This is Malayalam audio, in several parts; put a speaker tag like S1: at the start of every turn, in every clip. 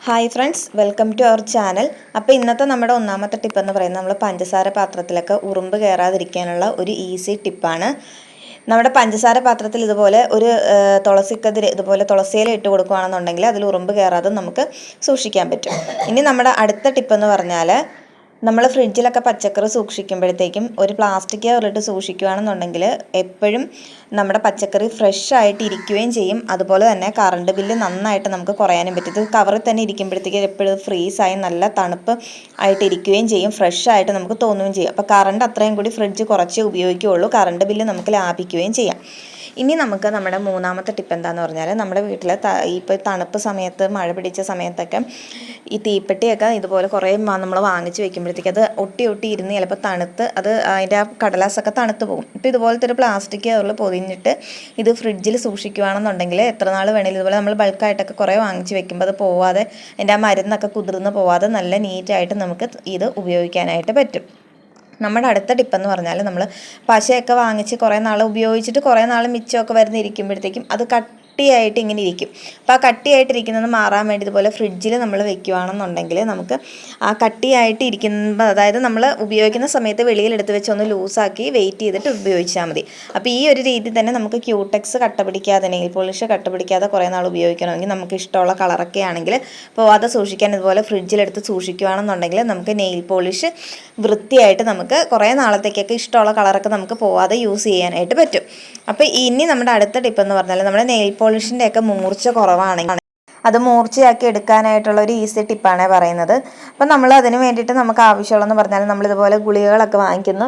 S1: Hi friends welcome to our channel അപ്പോൾ ഇന്നത്തെ നമ്മുടെ ഒന്നാമത്തെ ടിപ്പ് എന്ന് പറയുന്നത് നമ്മൾ പഞ്ചസാര പാത്രത്തിലൊക്കെ ഉറുമ്പ് കയറാതിരിക്കാനുള്ള ഒരു ഈസി ടിപ്പാണ് നമ്മുടെ പഞ്ചസാര പാത്രത്തിൽ ഇതുപോലെ ഒരു തുളസിക്കതിര് ഇതുപോലെ തുളസിയില ഇട്ട് കൊടുക്കുകയാണെന്നുണ്ടെങ്കിൽ അതിൽ ഉറുമ്പ് കയറാതെ നമുക്ക് സൂക്ഷിക്കാൻ പറ്റും. ഇനി നമ്മുടെ അടുത്ത ടിപ്പ് എന്ന് പറഞ്ഞാൽ നമ്മൾ ഫ്രിഡ്ജിലൊക്കെ പച്ചക്കറി സൂക്ഷിക്കുമ്പോഴത്തേക്കും ഒരു പ്ലാസ്റ്റിക് കവറിലിട്ട് സൂക്ഷിക്കുകയാണെന്നുണ്ടെങ്കിൽ എപ്പോഴും നമ്മുടെ പച്ചക്കറി ഫ്രഷ് ആയിട്ട് ഇരിക്കുകയും ചെയ്യും. അതുപോലെ തന്നെ കറണ്ട് ബില്ല് നന്നായിട്ട് നമുക്ക് കുറയാനും പറ്റും. ഇത് കവറിൽ തന്നെ ഇരിക്കുമ്പോഴത്തേക്കും എപ്പോഴും ഫ്രീസായി നല്ല തണുപ്പ് ആയിട്ട് ഇരിക്കുകയും ചെയ്യും. ഫ്രഷ് ആയിട്ട് നമുക്ക് തോന്നുകയും ചെയ്യും. അപ്പോൾ കറണ്ട് അത്രയും കൂടി ഫ്രിഡ്ജ് കുറച്ചേ ഉപയോഗിക്കുകയുള്ളൂ. കറണ്ട് ബില്ല് നമുക്ക് ലാഭിക്കുകയും ചെയ്യാം. ഇനി നമുക്ക് നമ്മുടെ മൂന്നാമത്തെ ടിപ്പ് എന്താണെന്ന് പറഞ്ഞാൽ നമ്മുടെ വീട്ടിൽ ഇപ്പോൾ തണുപ്പ് സമയത്ത് മഴ പിടിച്ച സമയത്തൊക്കെ ഈ തീപ്പെട്ടിയൊക്കെ ഇതുപോലെ കുറേ നമ്മൾ വാങ്ങിച്ച് വെക്കുമ്പോഴത്തേക്ക് അത് ഒട്ടി ഒട്ടി ഇരുന്ന് ചിലപ്പോൾ തണുത്ത് അത് അതിന്റെ ആ കടലാസൊക്കെ തണുത്ത് പോകും. ഇപ്പോൾ ഇതുപോലത്തെ ഒരു പ്ലാസ്റ്റിക് കവറിൽ പൊതിഞ്ഞിട്ട് ഇത് ഫ്രിഡ്ജിൽ സൂക്ഷിക്കുകയാണെന്നുണ്ടെങ്കിൽ എത്ര നാൾ വേണമെങ്കിലും ഇതുപോലെ നമ്മൾ ബൾക്കായിട്ടൊക്കെ കുറേ വാങ്ങിച്ച് വെക്കുമ്പോൾ അത് പോവാതെ അതിന്റെ ആ മരുന്നൊക്കെ കുതിർന്ന് പോവാതെ നല്ല നീറ്റായിട്ട് നമുക്ക് ഇത് ഉപയോഗിക്കാനായിട്ട് പറ്റും. നമ്മുടെ അടുത്ത ടിപ്പെന്ന് പറഞ്ഞാൽ നമ്മൾ പശയൊക്കെ വാങ്ങിച്ച് കുറേ നാൾ ഉപയോഗിച്ചിട്ട് കുറേ നാൾ മിച്ചമൊക്കെ വരുന്നിരിക്കുമ്പോഴത്തേക്കും അത് കട്ട് കട്ടിയായിട്ട് ഇങ്ങനെ ഇരിക്കും. അപ്പോൾ ആ കട്ടിയായിട്ടിരിക്കുന്നത് മാറാൻ വേണ്ടി ഇതുപോലെ ഫ്രിഡ്ജിൽ നമ്മൾ വെക്കുകയാണെന്നുണ്ടെങ്കിൽ നമുക്ക് ആ കട്ടിയായിട്ട് ഇരിക്കുമ്പോൾ അതായത് നമ്മൾ ഉപയോഗിക്കുന്ന സമയത്ത് വെളിയിലെടുത്ത് വെച്ച് ഒന്ന് ലൂസാക്കി വെയിറ്റ് ചെയ്തിട്ട് ഉപയോഗിച്ചാൽ മതി. അപ്പോൾ ഈ ഒരു രീതി തന്നെ നമുക്ക് ക്യൂടെക്സ് കട്ട പിടിക്കാതെ നെയിൽ പോളിഷ് കട്ട പിടിക്കാതെ കുറേ നാൾ ഉപയോഗിക്കണമെങ്കിൽ നമുക്ക് ഇഷ്ടമുള്ള കളറൊക്കെ ആണെങ്കിൽ അത് സൂക്ഷിക്കാൻ ഇതുപോലെ ഫ്രിഡ്ജിലെടുത്ത് സൂക്ഷിക്കുകയാണെന്നുണ്ടെങ്കിൽ നമുക്ക് നെയിൽ പോളിഷ് വൃത്തിയായിട്ട് നമുക്ക് കുറേ നാളത്തേക്കൊക്കെ ഇഷ്ടമുള്ള കളറൊക്കെ നമുക്ക് പോവാതെ യൂസ് ചെയ്യാനായിട്ട് പറ്റും. അപ്പോൾ ഇനി നമ്മുടെ അടുത്ത ടിപ്പ് എന്ന് പറഞ്ഞാൽ നമ്മുടെ നെയിൽ പോളിഷിന്റെ ഒക്കെ മൂർച്ച കുറവാണെങ്കിൽ അത് മൂർച്ചയാക്കി എടുക്കാനായിട്ടുള്ള ഒരു ഈസി ടിപ്പാണ് പറയുന്നത്. അപ്പം നമ്മൾ അതിന് വേണ്ടിയിട്ട് നമുക്ക് ആവശ്യമുള്ളതെന്ന് പറഞ്ഞാൽ നമ്മൾ ഇതുപോലെ ഗുളികകളൊക്കെ വാങ്ങിക്കുന്നു.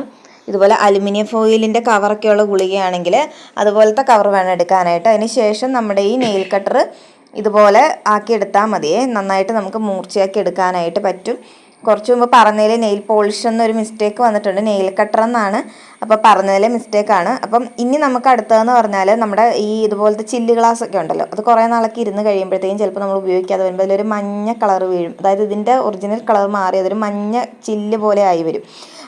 S1: ഇതുപോലെ അലുമിനിയം ഫോയിലിന്റെ കവറൊക്കെയുള്ള ഗുളികയാണെങ്കിൽ അതുപോലത്തെ കവർ വേണം എടുക്കാനായിട്ട്. അതിന് ശേഷം നമ്മുടെ ഈ നെയിൽ കട്ടർ ഇതുപോലെ ആക്കി എടുത്താൽ മതിയേ. നന്നായിട്ട് നമുക്ക് മൂർച്ചയാക്കി എടുക്കാനായിട്ട് പറ്റും. കുറച്ച് മുമ്പ് പറഞ്ഞതിൽ നെയിൽ പോളിഷ് എന്നൊരു മിസ്റ്റേക്ക് വന്നിട്ടുണ്ട്. നെയിൽ കട്ടർ എന്നാണ്. അപ്പോൾ പറഞ്ഞതിലെ മിസ്റ്റേക്കാണ് അപ്പം ഇനി നമുക്ക് അടുത്തതെന്ന് പറഞ്ഞാൽ നമ്മുടെ ഈ ഇതുപോലത്തെ ചില്ല് ഗ്ലാസ് ഒക്കെ ഉണ്ടല്ലോ. അത് കുറേ നാളൊക്കെ ഇരുന്ന് കഴിയുമ്പോഴത്തേക്കും ചിലപ്പോൾ നമ്മൾ ഉപയോഗിക്കാതെ വരുമ്പോൾ അതിലൊരു മഞ്ഞ കളർ വീഴും. അതായത് ഇതിന്റെ ഒറിജിനൽ കളർ മാറി അതൊരു മഞ്ഞ ചില്ല് പോലെ ആയി വരും.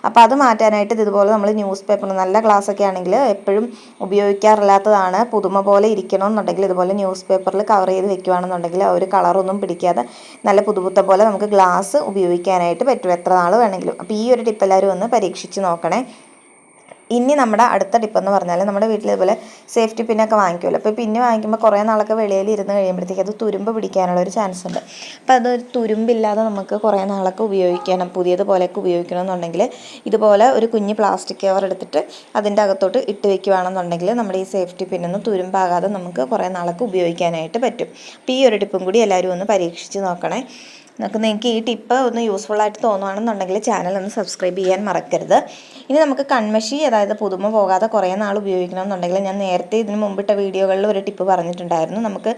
S1: അപ്പോൾ അത് മാറ്റാനായിട്ട് ഇതുപോലെ നമ്മൾ ന്യൂസ് പേപ്പർ നല്ല ഒക്കെ ആണെങ്കിൽ എപ്പോഴും ഉപയോഗിക്കാറില്ലാത്തതാണ്. പുതുമ പോലെ ഇരിക്കണമെന്നുണ്ടെങ്കിൽ ഇതുപോലെ ന്യൂസ് പേപ്പറിൽ കവർ ചെയ്ത് വെക്കുകയാണെന്നുണ്ടെങ്കിൽ ആ ഒരു കളറൊന്നും പിടിക്കാതെ നല്ല പുതുപുത്ത പോലെ നമുക്ക് ഗ്ലാസ് ഉപയോഗിക്കാനായിട്ട് പറ്റും. എത്ര നാൾ വേണമെങ്കിലും. അപ്പോൾ ഈ ഒരു ടിപ്പ് എല്ലാവരും ഒന്ന് പരീക്ഷിച്ച് നോക്കണേ. ഇനി നമ്മുടെ അടുത്ത ടിപ്പ് എന്ന് പറഞ്ഞാൽ നമ്മുടെ വീട്ടിൽ ഇതുപോലെ സേഫ്റ്റി പിന്നൊക്കെ വാങ്ങിക്കുമല്ലോ. അപ്പോൾ പിന്നെ വാങ്ങിക്കുമ്പോൾ കുറേ നാളൊക്കെ വെളിയിൽ ഇരുന്ന് കഴിയുമ്പോഴത്തേക്ക് അത് തുരുമ്പ് പിടിക്കാനുള്ള ഒരു ചാൻസ് ഉണ്ട്. അപ്പോൾ അത് തുരുമ്പില്ലാതെ നമുക്ക് കുറേ നാളൊക്കെ ഉപയോഗിക്കണം പുതിയതുപോലെയൊക്കെ ഉപയോഗിക്കണമെന്നുണ്ടെങ്കിൽ ഇതുപോലെ ഒരു കുഞ്ഞ് പ്ലാസ്റ്റിക് കവർ എടുത്തിട്ട് അതിന്റെ അകത്തോട്ട് ഇട്ട് വെക്കുകയാണെന്നുണ്ടെങ്കിൽ നമ്മുടെ ഈ സേഫ്റ്റി പിന്നൊന്നും തുരുമ്പാകാതെ നമുക്ക് കുറേ നാളൊക്കെ ഉപയോഗിക്കാനായിട്ട് പറ്റും. അപ്പോൾ ഈ ഒരു ടിപ്പും കൂടി എല്ലാവരും ഒന്ന് പരീക്ഷിച്ച് നോക്കണേ. നമുക്ക് നിങ്ങൾക്ക് ഈ ടിപ്പ് ഒന്ന് യൂസ്ഫുൾ ആയിട്ട് തോന്നുകയാണെന്നുണ്ടെങ്കിൽ ചാനൽ ഒന്ന് സബ്സ്ക്രൈബ് ചെയ്യാൻ മറക്കരുത്. ഇനി നമുക്ക് കൺമഷി അതായത് പുതുമ പോകാതെ കുറേ നാൾ ഉപയോഗിക്കണമെന്നുണ്ടെങ്കിൽ ഞാൻ നേരത്തെ ഇതിന് മുമ്പിട്ട വീഡിയോകളിൽ ഒരു ടിപ്പ് പറഞ്ഞിട്ടുണ്ടായിരുന്നു. നമുക്ക്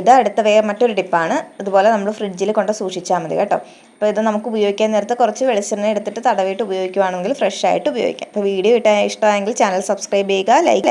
S1: ഇത് അടുത്ത വേ മറ്റൊരു ടിപ്പാണ് ഇതുപോലെ നമ്മൾ ഫ്രിഡ്ജിൽ കൊണ്ട് സൂക്ഷിച്ചാൽ മതി കേട്ടോ. അപ്പോൾ ഇത് നമുക്ക് ഉപയോഗിക്കാൻ നേരത്തെ കുറച്ച് വെളിച്ചെണ്ണ എടുത്തിട്ട് തടവിയിട്ട് ഉപയോഗിക്കുകയാണെങ്കിൽ ഫ്രഷ് ആയിട്ട് ഉപയോഗിക്കാം. അപ്പോൾ വീഡിയോ ഇഷ്ടമായെങ്കിൽ ചാനൽ സബ്സ്ക്രൈബ് ചെയ്യുക ലൈക്ക്